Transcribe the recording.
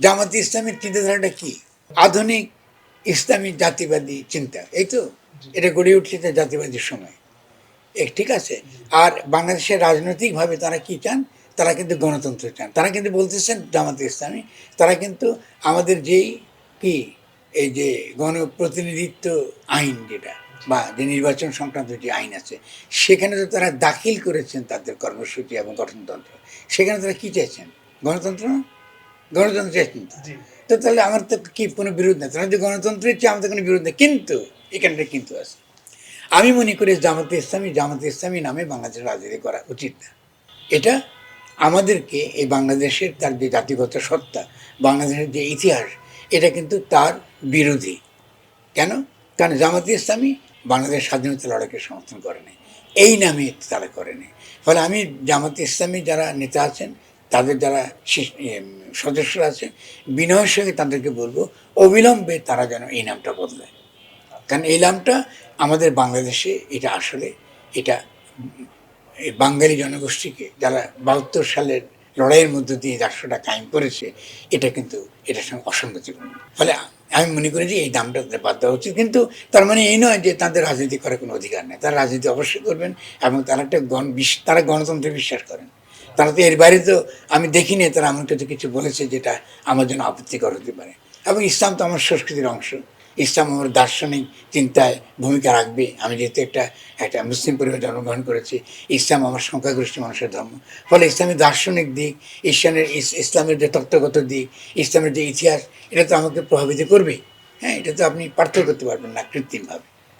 জামাত ইসলামের চিন্তাধারাটা কি? আধুনিক ইসলামী জাতিবাদী চিন্তা এই তো? এটা গড়ে উঠছে জাতিবাদীর সময়। এ ঠিক আছে? আর বাংলাদেশের রাজনৈতিকভাবে তারা কি চান? তারা কিন্তু গণতন্ত্র চান। তারা কিন্তু বলতেছেন জামাত ইসলামী তারা কিন্তু আমাদের যেই কি এই যে গণপ্রতিনিধিত্ব আইন যেটা বা যে নির্বাচন সংক্রান্ত যে আইন আছে সেখানে তো তারা দাখিল করেছেন তাদের কর্মসূচি এবং গঠনতন্ত্র। সেখানে তারা কি চাইছেন? গণতন্ত্র না? গণতন্ত্র চাইছেন তো। তাহলে আমার তো কি কোনো বিরোধ নেই? তারা যে গণতন্ত্রের চেয়ে আমাদের কোনো বিরোধ নেই। কিন্তু এখানটা কিন্তু আছে। আমি মনে করি জামাতে ইসলামী জামাতে ইসলামী নামে বাংলাদেশের রাজনীতি করা উচিত না। এটা আমাদেরকে এই বাংলাদেশের তার যে জাতিগত সত্তা বাংলাদেশের যে ইতিহাস এটা কিন্তু তার বিরোধী। কেন? কারণ জামাতে ইসলামী বাংলাদেশ স্বাধীনতা লড়াইকে সমর্থন করে নাই। এই নামে তারা করে নাই। ফলে আমি জামাতে ইসলামী যারা নেতা আছেন তাদের যারা সদস্যরা আছেন বিনয়ের সঙ্গে তাদেরকে বলব, অবিলম্বে তারা যেন এই নামটা বদলায়। কারণ এই নামটা আমাদের বাংলাদেশে এটা আসলে, এটা বাঙালি জনগোষ্ঠীকে যারা বাহাত্তর সালের লড়াইয়ের মধ্য দিয়ে রাষ্ট্রটা কায়েম করেছে, এটা কিন্তু এটার সঙ্গে অসঙ্গতিপূর্ণ। ফলে আমি মনে করি যে এই দামটা তাদের বাদ দেওয়া উচিত। কিন্তু তার মানে এই নয় যে তাদের রাজনীতি করার কোনো অধিকার নেই। তারা রাজনীতি অবশ্যই করবেন এবং তারা একটা গণ তারা গণতন্ত্রে বিশ্বাস করেন। তারা তো এর বাইরে তো আমি দেখিনি, তারা এমন কিছু কিছু বলেছে যেটা আমার জন্য আপত্তিকর হতে পারে। এবং ইসলাম তো আমার সংস্কৃতির অংশ। ইসলাম আমার দার্শনিক চিন্তায় ভূমিকা রাখবে। আমি যেহেতু একটা একটা মুসলিম পরিবারে জন্মগ্রহণ করেছি, ইসলাম আমার সংখ্যাগরিষ্ঠ মানুষের ধর্ম। ফলে ইসলামের দার্শনিক দিক, ইসলামের ইসলামের যে তত্ত্বগত দিক, ইসলামের যে ইতিহাস, এটা তো আমাকে প্রভাবিত করবে। হ্যাঁ এটা তো আপনি পার্থক্য করতে পারবেন না কৃত্রিমভাবে।